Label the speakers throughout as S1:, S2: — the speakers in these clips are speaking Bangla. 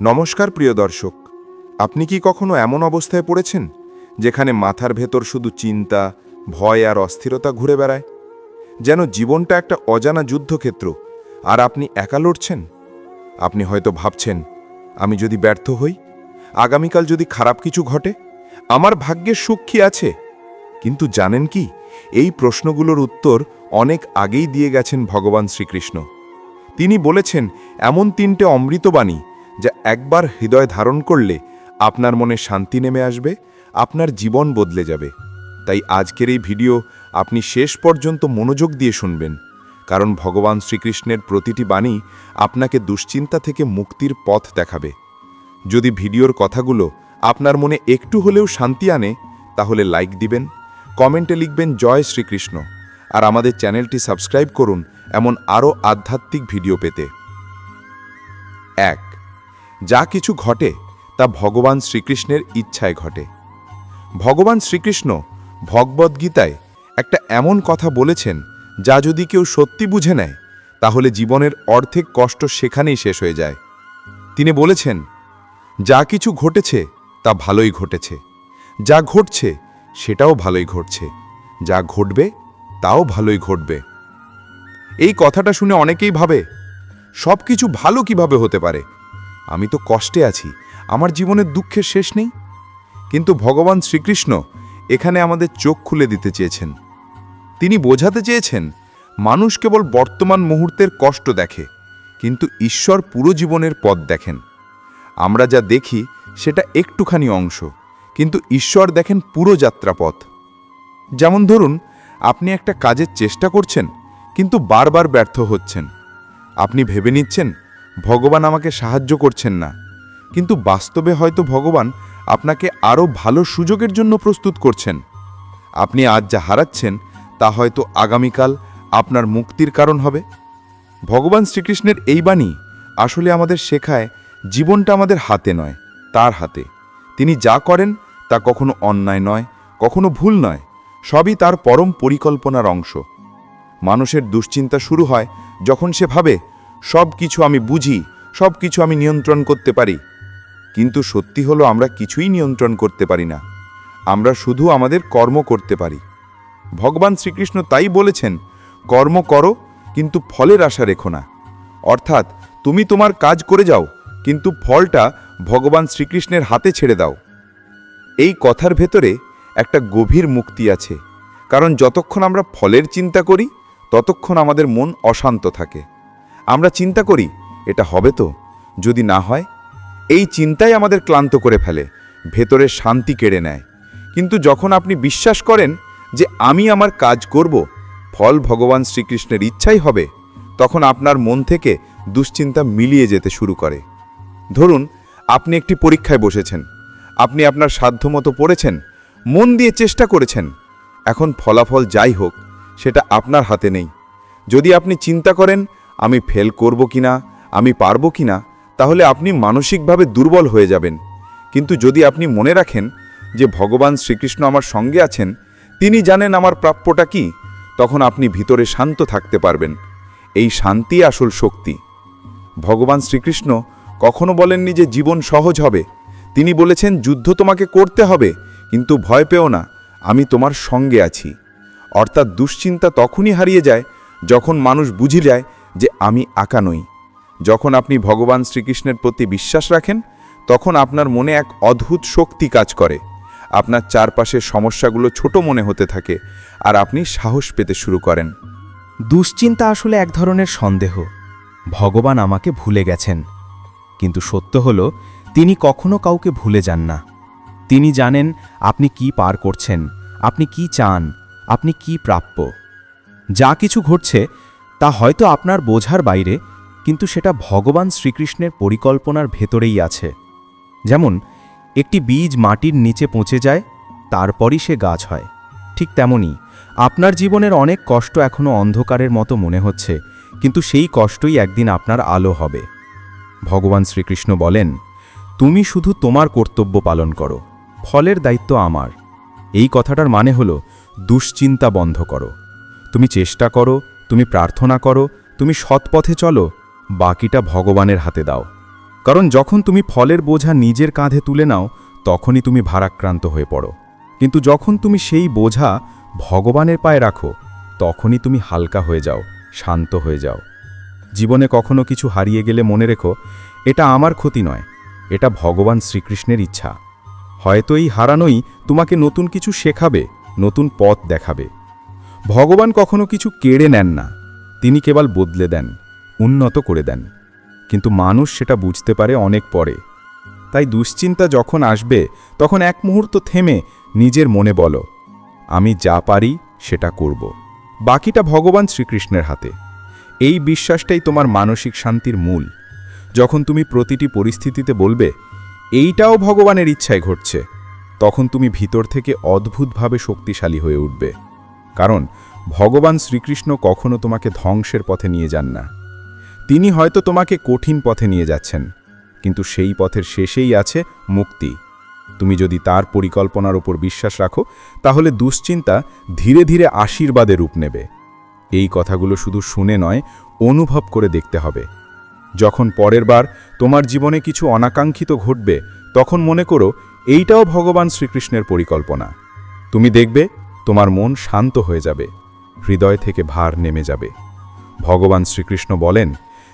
S1: নমস্কার প্রিয় দর্শক, আপনি কি কখনো এমন অবস্থায় পড়েছেন যেখানে মাথার ভেতর শুধু চিন্তা, ভয় আর অস্থিরতা ঘুরে বেড়ায়? যেন জীবনটা একটা অজানা যুদ্ধক্ষেত্র আর আপনি একা লড়ছেন? আপনি হয়তো ভাবছেন, আমি যদি ব্যর্থ হই, আগামীকাল যদি খারাপ কিছু ঘটে, আমার ভাগ্যের সুখ কি আছে? কিন্তু জানেন কি, এই প্রশ্নগুলোর উত্তর অনেক আগেই দিয়ে গেছেন ভগবান শ্রীকৃষ্ণ। তিনি বলেছেন, এমন তিনটে অমৃতবাণী যা একবার হৃদয় ধারণ করলে আপনার মনে শান্তি নেমে আসবে, আপনার জীবন বদলে যাবে। তাই আজকের এই ভিডিও আপনি শেষ পর্যন্ত মনোযোগ দিয়ে শুনবেন, কারণ ভগবান শ্রীকৃষ্ণের প্রতিটি বাণী আপনাকে দুশ্চিন্তা থেকে মুক্তির পথ দেখাবে। যদি ভিডিওর কথাগুলো আপনার মনে একটু হলেও শান্তি আনে, তাহলে লাইক দিবেন, কমেন্টে লিখবেন জয় শ্রীকৃষ্ণ, আর আমাদের চ্যানেলটি সাবস্ক্রাইব করুন এমন আরও আধ্যাত্মিক ভিডিও পেতে। এক যা কিছু ঘটে তা ভগবান শ্রীকৃষ্ণের ইচ্ছায় ঘটে। ভগবান শ্রীকৃষ্ণ ভগবদ্গীতায় একটা এমন কথা বলেছেন যা যদি কেউ সত্যি বুঝে নেয়, তাহলে জীবনের অর্ধেক কষ্ট সেখানেই শেষ হয়ে যায়। তিনি বলেছেন, যা কিছু ঘটেছে, তা ভালোই ঘটেছে। যা ঘটছে, সেটাও ভালোই ঘটছে। যা ঘটবে, তাও ভালোই ঘটবে। এই কথাটা শুনে অনেকেই ভাবে সব কিছু ভালো কীভাবে হতে পারে? আমি তো কষ্টে আছি, আমার জীবনের দুঃখের শেষ নেই। কিন্তু ভগবান শ্রীকৃষ্ণ এখানে আমাদের চোখ খুলে দিতে চেয়েছেন। তিনি বোঝাতে চেয়েছেন, মানুষ কেবল বর্তমান মুহূর্তের কষ্ট দেখে, কিন্তু ঈশ্বর পুরো জীবনের পথ দেখেন। আমরা যা দেখি, সেটা একটুখানি অংশ, কিন্তু ঈশ্বর দেখেন পুরো যাত্রাপথ। যেমন ধরুন, আপনি একটা কাজের চেষ্টা করছেন, কিন্তু বারবার ব্যর্থ হচ্ছেন। আপনি ভেবে নিচ্ছেন ভগবান আমাকে সাহায্য করছেন না। কিন্তু বাস্তবে হয়তো ভগবান আপনাকে আরও ভালো সুযোগের জন্য প্রস্তুত করছেন। আপনি আজ যা হারাচ্ছেন, তা হয়তো আগামীকাল আপনার মুক্তির কারণ হবে। ভগবান শ্রীকৃষ্ণের এই বাণী আসলে আমাদের শেখায় জীবনটা আমাদের হাতে নয়, তার হাতে। তিনি যা করেন, তা কখনো অন্যায় নয়, কখনো ভুল নয়, সবই তার পরম পরিকল্পনার অংশ। মানুষের দুশ্চিন্তা শুরু হয় যখন সে ভাবে সব কিছু আমি বুঝি সব কিছু আমি নিয়ন্ত্রণ করতে পারি। কিন্তু সত্যি হলো আমরা কিছুই নিয়ন্ত্রণ করতে পারি না। আমরা শুধু আমাদের কর্ম করতে পারি। ভগবান শ্রীকৃষ্ণ তাই বলেছেন, কর্ম করো, কিন্তু ফলের আশা রেখো না। অর্থাৎ তুমি তোমার কাজ করে যাও, কিন্তু ফলটা ভগবান শ্রীকৃষ্ণের হাতে ছেড়ে দাও। এই কথার ভেতরে একটা গভীর মুক্তি আছে। কারণ যতক্ষণ আমরা ফলের চিন্তা করি, ততক্ষণ আমাদের মন অশান্ত থাকে। আমরা চিন্তা করি, এটা হবে তো? যদি না হয়, এই চিন্তাই আমাদের ক্লান্ত করে ফেলে ভেতরের শান্তি কেড়ে নেয়। কিন্তু যখন আপনি বিশ্বাস করেন যে আমি আমার কাজ করব, ফল ভগবান শ্রীকৃষ্ণের ইচ্ছাই হবে, তখন আপনার মন থেকে দুশ্চিন্তা মিলিয়ে যেতে শুরু করে। ধরুন, আপনি একটি পরীক্ষায় বসেছেন, আপনি আপনার সাধ্যমতো পড়েছেন, মন দিয়ে চেষ্টা করেছেন, এখন ফলাফল যাই হোক, সেটা আপনার হাতে নেই। যদি আপনি চিন্তা করেন আমি ফেল করব কিনা, আমি পারব কিনা, তাহলে আপনি মানসিকভাবে দুর্বল হয়ে যাবেন। কিন্তু যদি আপনি মনে রাখেন যে ভগবান শ্রীকৃষ্ণ আমার সঙ্গে আছেন, তিনি জানেন আমার প্রাপ্যটা কি, তখন আপনি ভিতরে শান্ত থাকতে পারবেন। এই শান্তি আসল শক্তি। ভগবান শ্রীকৃষ্ণ কখনো বলেননি যে জীবন সহজ হবে। তিনি বলেছেন, যুদ্ধ তোমাকে করতে হবে, কিন্তু ভয় পেও না, আমি তোমার সঙ্গে আছি। অর্থাৎ দুশ্চিন্তা তখনই হারিয়ে যায় যখন মানুষ বুঝি যায় যে আমি আঁকা নই। যখন আপনি ভগবান শ্রীকৃষ্ণের প্রতি বিশ্বাস রাখেন, তখন আপনার মনে এক অদ্ভুত শক্তি কাজ করে। আপনার চারপাশের সমস্যাগুলো ছোট মনে হতে থাকে আর আপনি সাহস পেতে শুরু করেন।
S2: দুশ্চিন্তা আসলে এক ধরনের সন্দেহ। ভগবান আমাকে ভুলে গেছেন। কিন্তু সত্য হল, তিনি কখনো কাউকে ভুলে যান না। তিনি জানেন আপনি কি পার করছেন, আপনি কি চান, আপনি কি প্রাপ্য। যা কিছু ঘটছে তা হয়তো আপনার বোঝার বাইরে, কিন্তু সেটা ভগবান শ্রীকৃষ্ণের পরিকল্পনার ভেতরেই আছে। যেমন, একটি বীজ মাটির নিচে পৌঁছে যায়, তারপরই সে গাছ হয়। ঠিক তেমনই, আপনার জীবনের অনেক কষ্ট এখনও অন্ধকারের মতো মনে হচ্ছে, কিন্তু সেই কষ্টই একদিন আপনার আলো হবে। ভগবান শ্রীকৃষ্ণ বলেন, তুমি শুধু তোমার কর্তব্য পালন করো, ফলের দায়িত্ব আমার। এই কথাটার মানে হলো, দুশ্চিন্তা বন্ধ করো। তুমি চেষ্টা করো তুমি প্রার্থনা করো, তুমি সৎপথে চলো, বাকিটা ভগবানের হাতে দাও। কারণ যখন তুমি ফলের বোঝা নিজের কাঁধে তুলে নাও, তখনই তুমি ভারাক্রান্ত হয়ে পড়ো। কিন্তু যখন তুমি সেই বোঝা ভগবানের পায়ে রাখো, তখনই তুমি হালকা হয়ে যাও, শান্ত হয়ে যাও। জীবনে কখনো কিছু হারিয়ে গেলে মনে রেখো, এটা আমার ক্ষতি নয়, এটা ভগবান শ্রীকৃষ্ণের ইচ্ছা। হয়তো এই হারানোই তোমাকে নতুন কিছু শেখাবে, নতুন পথ দেখাবে। ভগবান কখনো কিছু কেড়ে নেন না। তিনি কেবল বদলে দেন, উন্নত করে দেন। কিন্তু মানুষ সেটা বুঝতে পারে অনেক পরে। তাই দুশ্চিন্তা যখন আসবে, তখন এক মুহূর্ত থেমে নিজের মনে বলো, আমি যা পারি, সেটা করব। বাকিটা ভগবান শ্রীকৃষ্ণের হাতে। এই বিশ্বাসটাই তোমার মানসিক শান্তির মূল। যখন তুমি প্রতিটি পরিস্থিতিতে বলবে, এইটাও ভগবানের ইচ্ছায় ঘটছে, তখন তুমি ভিতর থেকে অদ্ভুতভাবে শক্তিশালী হয়ে উঠবে। কারণ ভগবান শ্রীকৃষ্ণ কখনো তোমাকে ধ্বংসের পথে নিয়ে যান না। তিনি হয়তো তোমাকে কঠিন পথে নিয়ে যাচ্ছেন, কিন্তু সেই পথের শেষেই আছে মুক্তি। তুমি যদি তার পরিকল্পনার উপর বিশ্বাস রাখো, তাহলে দুশ্চিন্তা ধীরে ধীরে আশীর্বাদে রূপ নেবে। এই কথাগুলো শুধু শুনে নয়, অনুভব করে দেখতে হবে। যখন পরের বার তোমার জীবনে কিছু অনাকাঙ্ক্ষিত ঘটবে, তখন মনে করো, এইটাও ভগবান শ্রীকৃষ্ণের পরিকল্পনা। তুমি দেখবে তোমার মন শান্ত হয়ে যাবে, হৃদয় থেকে ভার নেমে যাবে। ভগবান শ্রীকৃষ্ণ বলেন,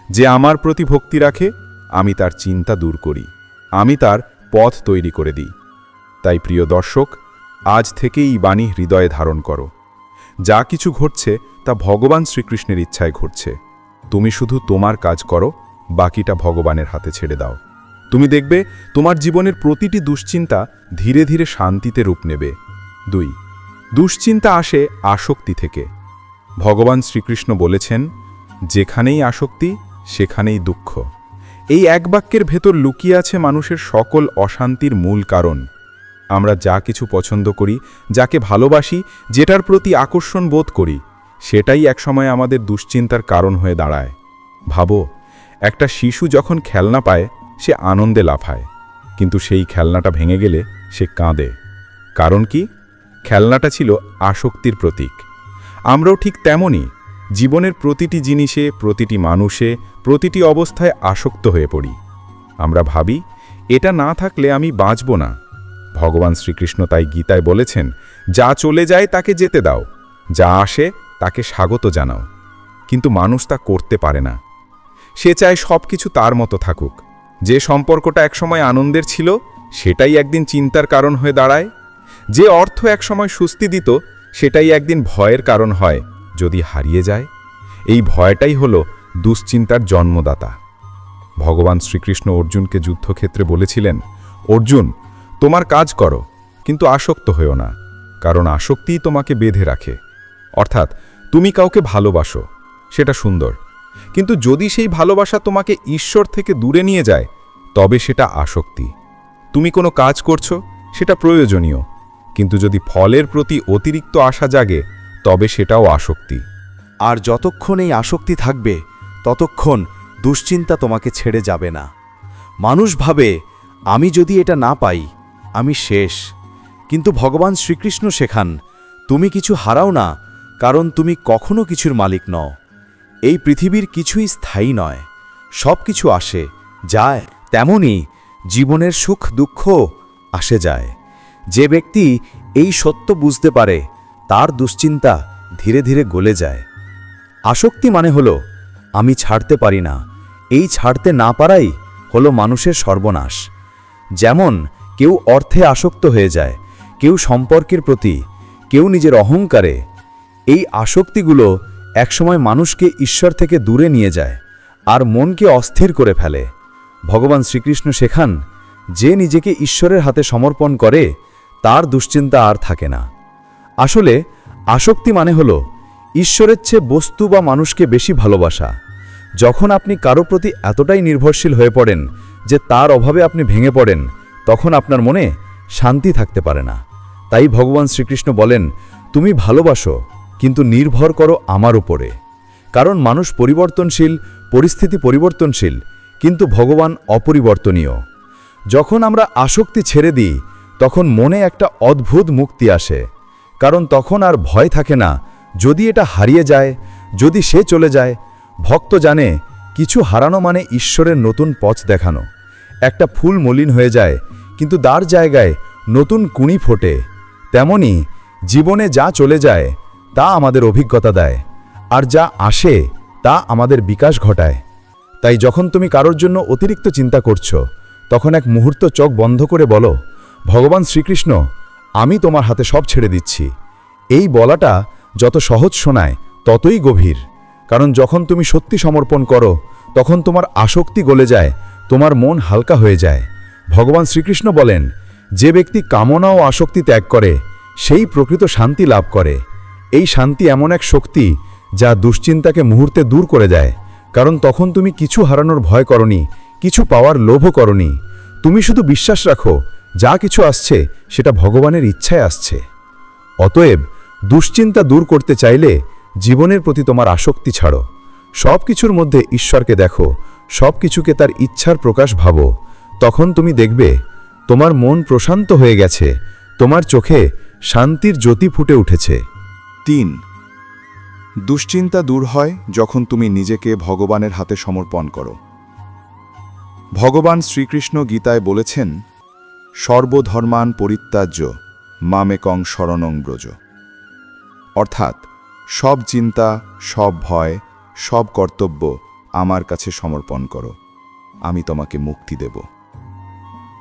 S2: যে আমার প্রতি ভক্তি রাখে, আমি তার চিন্তা দূর করি, আমি তার পথ তৈরি করে দিই। তাই প্রিয় দর্শক, আজ থেকেই বাণী হৃদয়ে ধারণ করো। যা কিছু ঘটছে, তা ভগবান শ্রীকৃষ্ণের ইচ্ছায় ঘটছে। তুমি শুধু তোমার কাজ করো, বাকিটা ভগবানের হাতে ছেড়ে দাও। তুমি দেখবে, তোমার জীবনের প্রতিটি দুশ্চিন্তা ধীরে ধীরে শান্তিতে রূপ নেবে। দুই দুশ্চিন্তা আসে আসক্তি থেকে। ভগবান শ্রীকৃষ্ণ বলেছেন, যেখানেই আসক্তি, সেখানেই দুঃখ। এই এক বাক্যের ভেতর লুকিয়ে আছে মানুষের সকল অশান্তির মূল কারণ। আমরা যা কিছু পছন্দ করি, যাকে ভালোবাসি, যেটার প্রতি আকর্ষণ বোধ করি, সেটাই একসময় আমাদের দুশ্চিন্তার কারণ হয়ে দাঁড়ায়। ভাবো, একটা শিশু যখন খেলনা পায়, সে আনন্দে লাফায়, কিন্তু সেই খেলনাটা ভেঙে গেলে সে কাঁদে। কারণ কি? খেলনাটা ছিল আসক্তির প্রতীক। আমরাও ঠিক তেমনই জীবনের প্রতিটি জিনিসে, প্রতিটি মানুষে, প্রতিটি অবস্থায় আসক্ত হয়ে পড়ি। আমরা ভাবি, এটা না থাকলে আমি বাঁচব না। ভগবান শ্রীকৃষ্ণ তাই গীতায় বলেছেন, যা চলে যায় তাকে যেতে দাও, যা আসে তাকে স্বাগত জানাও। কিন্তু মানুষ তা করতে পারে না। সে চায় সব কিছু তার মতো থাকুক। যে সম্পর্কটা একসময় আনন্দের ছিল, সেটাই একদিন চিন্তার কারণ হয়ে দাঁড়ায়। যে অর্থ একসময় সুস্তি দিত, সেটাই একদিন ভয়ের কারণ হয়, যদি হারিয়ে যায়। এই ভয়টাই হল দুশ্চিন্তার জন্মদাতা। ভগবান শ্রীকৃষ্ণ অর্জুনকে যুদ্ধক্ষেত্রে বলেছিলেন, অর্জুন, তোমার কাজ করো, কিন্তু আসক্ত হয়েও না, কারণ আসক্তিই তোমাকে বেঁধে রাখে। অর্থাৎ, তুমি কাউকে ভালোবাসো, সেটা সুন্দর। কিন্তু যদি সেই ভালোবাসা তোমাকে ঈশ্বর থেকে দূরে নিয়ে যায়, তবে সেটা আসক্তি। তুমি কোনো কাজ করছ, সেটা প্রয়োজনীয়। কিন্তু যদি ফলের প্রতি অতিরিক্ত আশা জাগে, তবে সেটাও আসক্তি।
S3: আর যতক্ষণ এই আসক্তি থাকবে, ততক্ষণ দুশ্চিন্তা তোমাকে ছেড়ে যাবে না। মানুষ ভাবে, আমি যদি এটা না পাই, আমি শেষ। কিন্তু ভগবান শ্রীকৃষ্ণ শেখান, তুমি কিছু হারাও না, কারণ তুমি কখনো কিছুর মালিক নও। এই পৃথিবীর কিছুই স্থায়ী নয় সব কিছু আসে, যায়, তেমনি জীবনের সুখ দুঃখ আসে যায়। যে ব্যক্তি এই সত্য বুঝতে পারে, তার দুশ্চিন্তা ধীরে ধীরে গলে যায়। আসক্তি মানে হলো, আমি ছাড়তে পারি না। এই ছাড়তে না পারাই হলো মানুষের সর্বনাশ। যেমন, কেউ অর্থে আসক্ত হয়ে যায়, কেউ সম্পর্কের প্রতি, কেউ নিজের অহংকারে। এই আসক্তিগুলো একসময় মানুষকে ঈশ্বর থেকে দূরে নিয়ে যায় আর মনকে অস্থির করে ফেলে। ভগবান শ্রীকৃষ্ণ শেখান, যে নিজেকে ঈশ্বরের হাতে সমর্পণ করে তার দুশ্চিন্তা আর থাকে না। আসলে, আসক্তি মানে হল ঈশ্বরের চেয়ে বস্তু বা মানুষকে বেশি ভালোবাসা। যখন আপনি কারও প্রতি এতটাই নির্ভরশীল হয়ে পড়েন যে তার অভাবে আপনি ভেঙে পড়েন, তখন আপনার মনে শান্তি থাকতে পারে না। তাই ভগবান শ্রীকৃষ্ণ বলেন, তুমি ভালোবাসো, কিন্তু নির্ভর করো আমার উপরে। কারণ মানুষ পরিবর্তনশীল, পরিস্থিতি পরিবর্তনশীল, কিন্তু ভগবান অপরিবর্তনীয়। যখন আমরা আসক্তি ছেড়ে দিই তখন মনে একটা অদ্ভুত মুক্তি আসে, কারণ তখন আর ভয় থাকে না, যদি এটা হারিয়ে যায়, যদি সে চলে যায়, ভক্ত জানে কিছু হারানো মানে ঈশ্বরের নতুন পথ দেখানো। একটা ফুল মলিন হয়ে যায়, কিন্তু তার জায়গায় নতুন কুঁড়ি ফোটে। তেমনি জীবনে যা চলে যায়, তা আমাদের অভিজ্ঞতা দেয়, আর যা আসে, তা আমাদের বিকাশ ঘটায়। তাই যখন তুমি কারোর জন্য অতিরিক্ত চিন্তা করছ, তখন এক মুহূর্ত চোখ বন্ধ করে বলো ভগবান শ্রীকৃষ্ণ, আমি তোমার হাতে সব ছেড়ে দিচ্ছি। এই বলাটা যত সহজ শোনায়, ততই গভীর। কারণ যখন তুমি সত্যি সমর্পণ করো, তখন তোমার আসক্তি গলে যায়, তোমার মন হালকা হয়ে যায়। ভগবান শ্রীকৃষ্ণ বলেন, যে ব্যক্তি কামনা ও আসক্তি ত্যাগ করে, সেই প্রকৃত শান্তি লাভ করে। এই শান্তি এমন এক শক্তি যা দুশ্চিন্তাকে মুহূর্তে দূর করে দেয়। কারণ তখন তুমি কিছু হারানোর ভয় করনি, কিছু পাওয়ার লোভও করনি। তুমি শুধু বিশ্বাস রাখো যা কিছু আসছে, সেটা ভগবানের ইচ্ছায় আসছে। অতএব দুশ্চিন্তা দূর করতে চাইলে জীবনের প্রতি তোমার আসক্তি ছাড়ো। সব কিছুর মধ্যে ঈশ্বরকে দেখো সব কিছুকে তার ইচ্ছার প্রকাশ ভাবো। তখন তুমি দেখবে, তোমার মন প্রশান্ত হয়ে গেছে, তোমার চোখে শান্তির জ্যোতি ফুটে উঠেছে।
S1: তিন, দুশ্চিন্তা দূর হয় যখন তুমি নিজেকে ভগবানের হাতে সমর্পণ করো। ভগবান শ্রীকৃষ্ণ গীতায় বলেছেন সর্বধর্মান পরিত্যাজ্য মামেকং শরণং ব্রজ। অর্থাৎ, সব চিন্তা, সব ভয়, সব কর্তব্য আমার কাছে সমর্পণ করো, আমি তোমাকে মুক্তি দেব।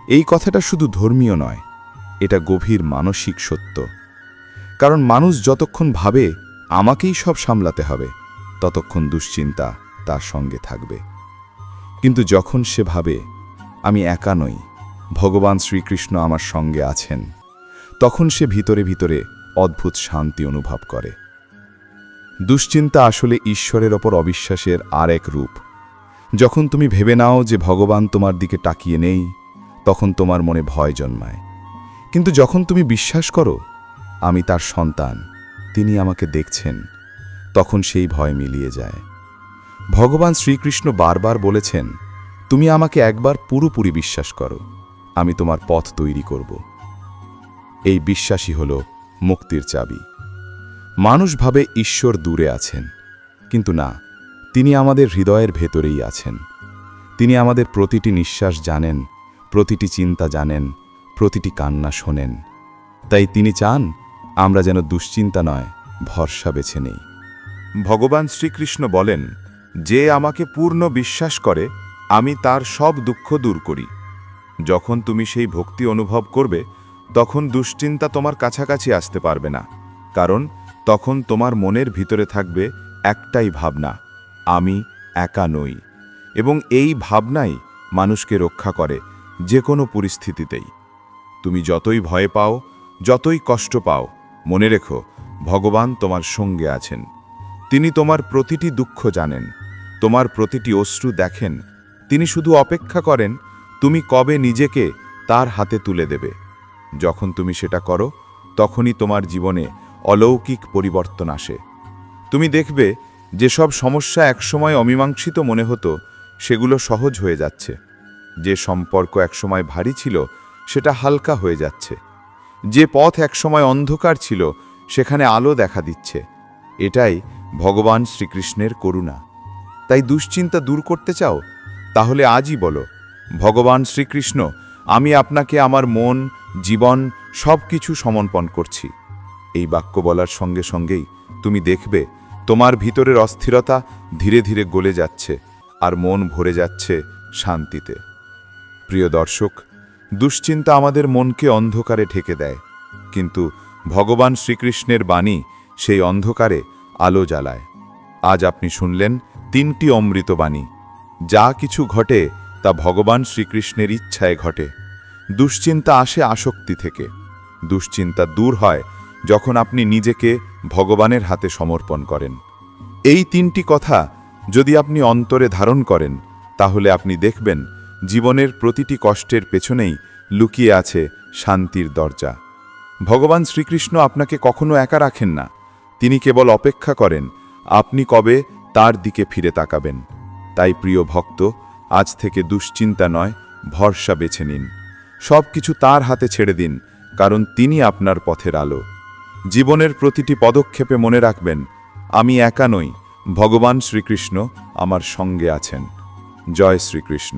S1: এই কথাটা শুধু ধর্মীয় নয়, এটা গভীর মানসিক সত্য। কারণ মানুষ যতক্ষণ ভাবে, আমাকেই সব সামলাতে হবে, ততক্ষণ দুশ্চিন্তা তার সঙ্গে থাকবে। কিন্তু যখন সে ভাবে, আমি একা নই ভগবান শ্রীকৃষ্ণ আমার সঙ্গে আছেন। তখন সে ভিতরে ভিতরে অদ্ভুত শান্তি অনুভব করে। দুশ্চিন্তা আসলে ঈশ্বরের ওপর অবিশ্বাসের আর এক রূপ। যখন তুমি ভেবে নাও যে ভগবান তোমার দিকে তাকিয়ে নেই, তখন তোমার মনে ভয় জন্মায়। কিন্তু যখন তুমি বিশ্বাস করো, আমি তার সন্তান, তিনি আমাকে দেখছেন, তখন সেই ভয় মিলিয়ে যায়। ভগবান শ্রীকৃষ্ণ বারবার বলেছেন, তুমি আমাকে একবার পুরোপুরি বিশ্বাস করো। আমি তোমার পথ তৈরি করব। এই বিশ্বাসই হল মুক্তির চাবি। মানুষ ভাবে ঈশ্বর দূরে আছেন, কিন্তু না, তিনি আমাদের হৃদয়ের ভেতরেই আছেন। তিনি আমাদের প্রতিটি নিঃশ্বাস জানেন, প্রতিটি চিন্তা জানেন, প্রতিটি কান্না শোনেন। তাই তিনি চান আমরা যেন দুশ্চিন্তা নয়, ভরসা বেছে নেই। ভগবান শ্রীকৃষ্ণ বলেন, যে আমাকে পূর্ণ বিশ্বাস করে, আমি তার সব দুঃখ দূর করি। যখন তুমি সেই ভক্তি অনুভব করবে, তখন দুশ্চিন্তা তোমার কাছাকাছি আসতে পারবে না। কারণ তখন তোমার মনের ভিতরে থাকবে একটাই ভাবনা, আমি একা নই। এবং এই ভাবনাই মানুষকে রক্ষা করে যে কোনো পরিস্থিতিতেই। তুমি যতই ভয় পাও, যতই কষ্ট পাও, মনে রেখো, ভগবান তোমার সঙ্গে আছেন। তিনি তোমার প্রতিটি দুঃখ জানেন, তোমার প্রতিটি অশ্রু দেখেন, তিনি শুধু অপেক্ষা করেন তুমি কবে নিজেকে তার হাতে তুলে দেবে? যখন তুমি সেটা করো, তখনই তোমার জীবনে অলৌকিক পরিবর্তন আসে। তুমি দেখবে যেসব সমস্যা একসময় অমীমাংসিত মনে হতো, সেগুলো সহজ হয়ে যাচ্ছে। যে সম্পর্ক একসময় ভারী ছিল, সেটা হালকা হয়ে যাচ্ছে। যে পথ একসময় অন্ধকার ছিল, সেখানে আলো দেখা দিচ্ছে। এটাই ভগবান শ্রীকৃষ্ণের করুণা। তাই দুশ্চিন্তা দূর করতে চাও? তাহলে আজই বলো ভগবান শ্রীকৃষ্ণ, আমি আপনাকে আমার মন, জীবন সব কিছু সমর্পণ করছি। এই বাক্য বলার সঙ্গে সঙ্গেই তুমি দেখবে, তোমার ভিতরের অস্থিরতা ধীরে ধীরে গলে যাচ্ছে আর মন ভরে যাচ্ছে শান্তিতে। প্রিয় দর্শক, দুশ্চিন্তা আমাদের মনকে অন্ধকারে ঠেকে দেয়, কিন্তু ভগবান শ্রীকৃষ্ণের বাণী সেই অন্ধকারে আলো জ্বালায়। আজ আপনি শুনলেন তিনটি অমৃত বাণী, যা কিছু ঘটে তা ভগবান শ্রীকৃষ্ণের ইচ্ছায় ঘটে। দুশ্চিন্তা আসে আসক্তি থেকে। দুশ্চিন্তা দূর হয় যখন আপনি নিজেকে ভগবানের হাতে সমর্পণ করেন। এই তিনটি কথা যদি আপনি অন্তরে ধারণ করেন, তাহলে আপনি দেখবেন জীবনের প্রতিটি কষ্টের পেছনেই লুকিয়ে আছে শান্তির দরজা। ভগবান শ্রীকৃষ্ণ আপনাকে কখনো একা রাখেন না। তিনি কেবল অপেক্ষা করেন, আপনি কবে তার দিকে ফিরে তাকাবেন। তাই প্রিয় ভক্ত আজ থেকে দুশ্চিন্তা নয়, ভরসা বেছে নিন। সব কিছু তার হাতে ছেড়ে দিন, কারণ তিনি আপনার পথের আলো। জীবনের প্রতিটি পদক্ষেপে মনে রাখবেন, আমি একা নই, ভগবান শ্রীকৃষ্ণ আমার সঙ্গে আছেন। জয় শ্রীকৃষ্ণ।